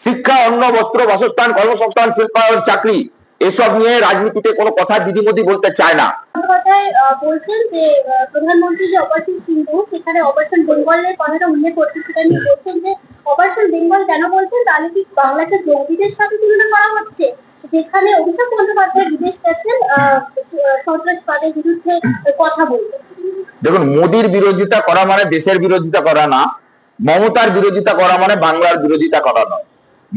শিক্ষা অন্ন বস্ত্র বাসস্থান কর্মসংস্থান শিল্পায়ন চাকরি এসব নিয়ে রাজনীতিতে কোনো কথা দিদি মোদি বলতে চায় না। বলছেন যে প্রধানমন্ত্রী যে অপারেশন সিন্ধু সেখানে অপারেশন বেঙ্গলের কথাটা উল্লেখ করছেন। সেটা নিয়ে বলছেন যে অপারেশন বেঙ্গল কেন বলছেন? তাহলে কি বাংলাকে জঙ্গিদের সাথে তুলনা করা হচ্ছে? যেখানে অভিষেক বন্দ্যোপাধ্যায় বিদেশ গেছেন আহ, সন্ত্রাসবাদের বিরুদ্ধে কথা বলতে দেখুন মোদির বিরোধিতা করা মানে দেশের বিরোধিতা করা না মমতার বিরোধিতা করা মানে বাংলার বিরোধিতা করা নয়।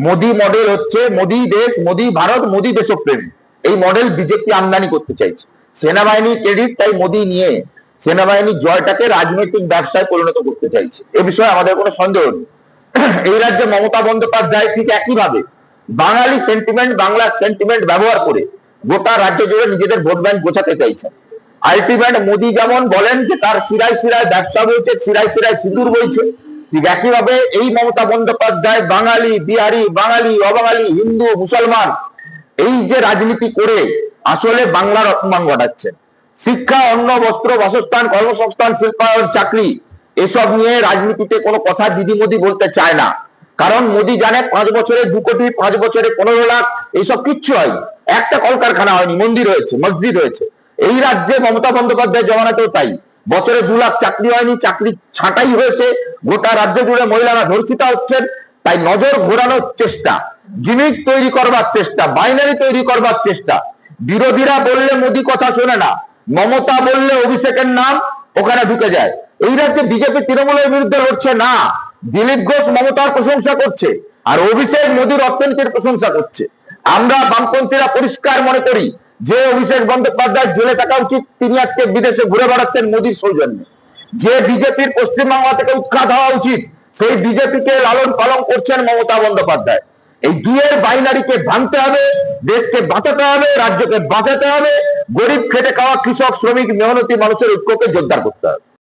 মোদি মডেল হচ্ছে মোদি দেশ, মোদি ভারত, মোদি দেশপ্রেম। এই মডেল বিজেপি আমদানি করতে চাইছে। সেনাবাহিনী ক্রেডিট তাই মোদি নিয়ে সেনাবাহিনীর জয়টাকে রাজনৈতিক ব্যবসায় পরিণত করতে চাইছে। এ বিষয়ে আমাদের কোনো সন্দেহ নেই। এই রাজ্যে মমতা বন্দ্যোপাধ্যায় ঠিক একইভাবে বাঙালি সেন্টিমেন্ট বাংলার সেন্টিমেন্ট ব্যবহার করে গোটা রাজ্য জুড়ে নিজেদের ভোট ব্যাংক গোছাতে চাইছেন আলটিমেট মোদি যেমন বলেন যে তার শিরায় শিরায় ব্যবসা বইছে, শিরায় শিরায় সিঁদুর বইছে ঠিক একইভাবে এই মমতা বন্দ্যোপাধ্যায়, বাঙালি, বিহারি, বাঙালি, অবাঙালি, হিন্দু, মুসলমান, এই যে রাজনীতি করে আসলে বাংলার অপমান ঘটাচ্ছেন শিক্ষা, অন্ন, বস্ত্র, বাসস্থান, কর্মসংস্থান, শিল্পায়ন, চাকরি, এসব নিয়ে রাজনীতিতে কোনো কথা দিদি মোদি বলতে চায় না। কারণ মোদি জানে পাঁচ বছরে দু কোটি, পাঁচ বছরে পনেরো লাখ এইসব কিচ্ছু হয়নি। একটা কলকারখানা হয়নি, মন্দির হয়েছে, মসজিদ হয়েছে। এই রাজ্যে মমতা বন্দ্যোপাধ্যায় জমানাতেও তাই। বছরে দু লাখ চাকরি হয়নি, চাকরি ছাঁটাই হয়েছে। গোটা রাজ্য জুড়ে মহিলারা ধর্ষিতা হচ্ছেন, তাই নজর ঘোরানোর চেষ্টা গিমিক তৈরি করবার চেষ্টা বাইনারি তৈরি করবার চেষ্টা। বিরোধীরা বললে মোদি কথা শোনে না, মমতা বললে অভিষেকের নাম, ওখানে ঢুকে যায়। এই রাজ্যে বিজেপি তৃণমূলের বিরুদ্ধে লড়ছে না, দিলীপ ঘোষ মমতার প্রশংসা করছে, আর অভিষেক মোদীর অর্থনীতির প্রশংসা করছে। আমরা বামপন্থীরা পরিষ্কার মনে করি যে অভিষেক বন্দ্যোপাধ্যায় জেলে থাকা উচিত, তিনি আজকে বিদেশে ঘুরে বেড়াচ্ছেন মোদীর সৌজন্যে। যে বিজেপির পশ্চিমবাংলা থেকে উৎখাত হওয়া উচিত, সেই বিজেপিকে লালন পালন করছেন মমতা বন্দ্যোপাধ্যায়। এই দুয়ের বাইনারিকে ভাঙতে হবে, দেশকে বাঁচাতে হবে, রাজ্যকে বাঁচাতে হবে, গরিব খেটে খাওয়া কৃষক, শ্রমিক, মেহনতি মানুষের ঐক্যকে জোরদার করতে হবে।